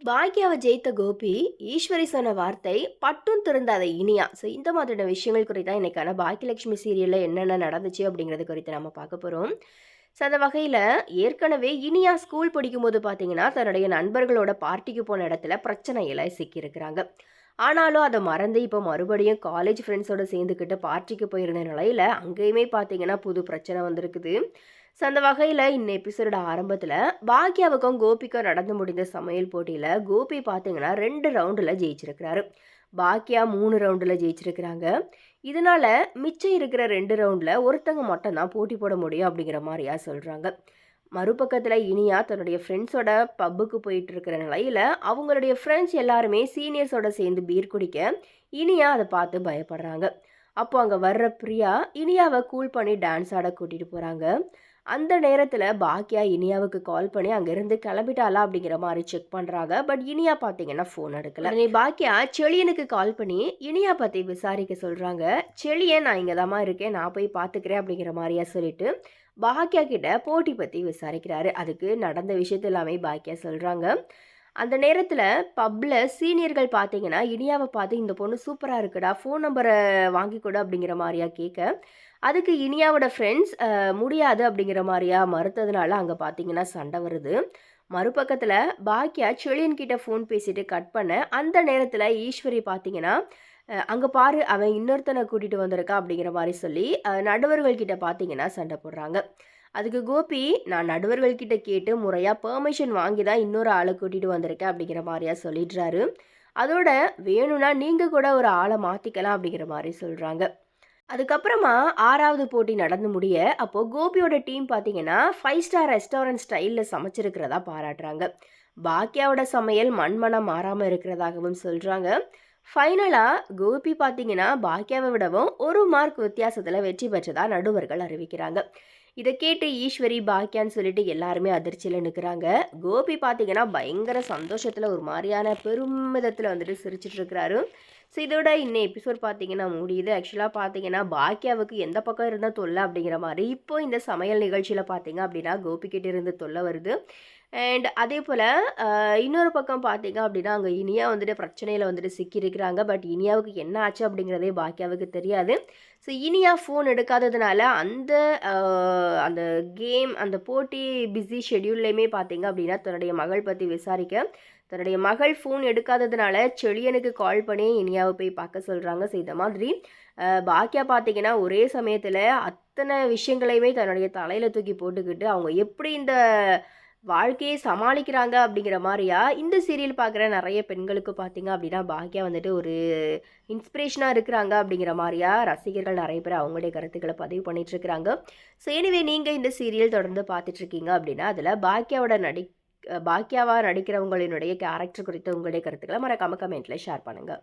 பாக்யாவை ஜெயித்த கோபி ஈஸ்வரி சொன்ன வார்த்தை பட்டும் திறந்தாத இனியா. ஸோ இந்த மாதிரியான விஷயங்கள் குறித்து தான் இன்னைக்கான பாக்கியலட்சுமி சீரியலில் என்னென்ன நடந்துச்சு அப்படிங்கிறது குறித்து நம்ம பார்க்க போகிறோம் ஸோ அந்த வகையில் ஏற்கனவே இனியா ஸ்கூல் படிக்கும்போது பார்த்தீங்கன்னா தன்னுடைய நண்பர்களோட பார்ட்டிக்கு போன இடத்துல பிரச்சனையில் சிக்கியிருக்கிறாங்க. ஆனாலும் அதை மறந்து இப்போ மறுபடியும் காலேஜ் ஃப்ரெண்ட்ஸோட சேர்ந்துக்கிட்டு பார்ட்டிக்கு போயிருந்த நிலையில் அங்கேயுமே பார்த்தீங்கன்னா புது பிரச்சனை வந்திருக்குது. ஸோ அந்த வகையில் இந்த எபிசோட ஆரம்பத்தில் பாக்யாவுக்கும் கோபிக்கும் நடந்து முடிந்த சமையல் போட்டியில் கோபி பார்த்தீங்கன்னா ரெண்டு ரவுண்டில் ஜெயிச்சிருக்கிறாரு. பாக்கியா மூணு ரவுண்டில் ஜெயிச்சிருக்கிறாங்க. இதனால் மிச்சம் இருக்கிற ரெண்டு ரவுண்டில் ஒருத்தங்க மட்டும்தான் போட்டி போட முடியும் அப்படிங்கிற மாதிரியா சொல்கிறாங்க மறுபக்கத்தில் இனியா தன்னுடைய ஃப்ரெண்ட்ஸோட பப்புக்கு போயிட்டு இருக்கிற நிலையில் அவங்களுடைய ஃப்ரெண்ட்ஸ் எல்லாருமே சீனியர்ஸோட சேர்ந்து பீர் குடிக்க இனியா அதை பார்த்து பயப்படுறாங்க. அப்போ அங்கே வர்ற பிரியா இனியாவை கூல் பண்ணி டான்ஸ் ஆட கூட்டிகிட்டு போகிறாங்க அந்த நேரத்தில் பாக்கியா இனியாவுக்கு கால் பண்ணி அங்கேருந்து கிளம்பிட்டாளா அப்படிங்கிற மாதிரி செக் பண்ணுறாங்க பட் இனியா பார்த்தீங்கன்னா ஃபோன் எடுக்கல. நீ பாக்கியா செளியனுக்கு கால் பண்ணி இனியா பற்றி விசாரிக்க சொல்கிறாங்க செளியன் நான் இங்கே தான் இருக்கேன். நான் போய் பார்த்துக்கிறேன் அப்படிங்கிற மாதிரியா சொல்லிட்டு பாக்கியா கிட்ட போட்டி பற்றி விசாரிக்கிறாரு. அதுக்கு நடந்த விஷயத்த எல்லாமே பாக்கியா சொல்கிறாங்க அந்த நேரத்தில் பப்பில் சீனியர்கள் பார்த்தீங்கன்னா இனியாவை பார்த்து இந்த பொண்ணு சூப்பராக இருக்குடா ஃபோன் நம்பரை வாங்கி கொடு அப்படிங்கிற மாதிரியா கேட்க அதுக்கு இனியாவோட ஃப்ரெண்ட்ஸ் முடியாது அப்படிங்கிற மாதிரியா மறுத்ததுனால அங்கே பார்த்தீங்கன்னா சண்டை வருது. மறுபக்கத்தில் பாக்கியா செழியன்கிட்ட ஃபோன் பேசிட்டு கட் பண்ண அந்த நேரத்தில் ஈஸ்வரி பார்த்தீங்கன்னா அங்கே பாரு அவன் இன்னொருத்தனை கூட்டிகிட்டு வந்திருக்கா அப்படிங்கிற மாதிரி சொல்லி நடுவர்கள்கிட்ட பார்த்தீங்கன்னா சண்டை போடுறாங்க. அதுக்கு கோபி நான் நடுவர்கள்கிட்ட கேட்டு முறையாக பெர்மிஷன் வாங்கி தான் இன்னொரு ஆளை கூட்டிகிட்டு வந்திருக்கேன் அப்படிங்கிற மாதிரியா சொல்லிடுறாரு. அதோட வேணும்னா நீங்கள் கூட ஒரு ஆளை மாற்றிக்கலாம் அப்படிங்கிற மாதிரி சொல்கிறாங்க அதுக்கப்புறமா ஆறாவது போட்டி நடந்து முடிய அப்போது கோபியோட டீம் பார்த்தீங்கன்னா ஃபைவ் ஸ்டார் ரெஸ்டாரண்ட் ஸ்டைலில் சமைச்சிருக்கிறதா பாராட்டுறாங்க. பாக்கியாவோட சமையல் மண்மனம் மாறாமல் இருக்கிறதாகவும் சொல்கிறாங்க ஃபைனலாக கோபி பார்த்தீங்கன்னா பாக்கியாவை விடவும் ஒரு மார்க் வித்தியாசத்தில் வெற்றி பெற்றதாக நடுவர்கள் அறிவிக்கிறாங்க. இதை கேட்டு ஈஸ்வரி பாக்கியான்னு சொல்லிட்டு எல்லாருமே அதிர்ச்சியில் நிற்கிறாங்க கோபி பார்த்தீங்கன்னா பயங்கர சந்தோஷத்தில் ஒரு மாதிரியான பெருமிதத்தில் வந்துட்டு சிரிச்சிட்டு இருக்கிறாரு. ஸோ இதோட இன்னும் எபிசோட் பார்த்தீங்கன்னா முடியுது. ஆக்சுவலாக பார்த்தீங்கன்னா பாக்கியாவுக்கு எந்த பக்கம் இருந்தால் தொல்லை அப்படிங்கிற மாதிரி இப்போ இந்த சமையல் நிகழ்ச்சியில் பார்த்தீங்க அப்படின்னா கோபிக்கிட்ட இருந்து தொல்லை வருது. அண்ட் அதே போல் இன்னொரு பக்கம் பார்த்தீங்க அப்படின்னா அங்கே இனியா வந்துட்டு பிரச்சனையில் வந்துட்டு சிக்கியிருக்கிறாங்க. பட் இனியாவுக்கு என்ன ஆச்சு அப்படிங்கிறதே பாக்கியாவுக்கு தெரியாது. ஸோ இனியா ஃபோன் எடுக்காததுனால அந்த அந்த கேம் அந்த போட்டி பிஸி ஷெடியூல்லையுமே பார்த்தீங்க அப்படின்னா தன்னுடைய மகள் பற்றி விசாரிக்க தன்னுடைய மகள் ஃபோன் எடுக்காததுனால செழியனுக்கு கால் பண்ணி இனியாவை போய் பார்க்க சொல்கிறாங்க ஸோ இந்த மாதிரி பாக்கியா பார்த்தீங்கன்னா ஒரே சமயத்தில் அத்தனை விஷயங்களையுமே தன்னுடைய தலையில் தூக்கி போட்டுக்கிட்டு அவங்க எப்படி இந்த வாழ்க்கையை சமாளிக்கிறாங்க அப்படிங்கிற மாதிரியா? இந்த சீரியல் பார்க்குற நிறைய பெண்களுக்கு பார்த்தீங்க அப்படின்னா பாக்கியா வந்துட்டு ஒரு இன்ஸ்பிரேஷனாக இருக்கிறாங்க அப்படிங்கிற மாதிரியா? ரசிகர்கள் நிறைய பேர் அவங்களுடைய கருத்துக்களை பதிவு பண்ணிகிட்ருக்கிறாங்க ஸோ எனவே நீங்கள் இந்த சீரியல் தொடர்ந்து பார்த்துட்ருக்கீங்க அப்படின்னா அதில் பாக்கியாவோட நடி பாக்கியாவாக நடிக்கிறவங்களினுடைய கேரக்டர் குறித்து உங்களுடைய கருத்துக்களை மறக்காம கமெண்ட்டில் ஷேர் பண்ணுங்கள்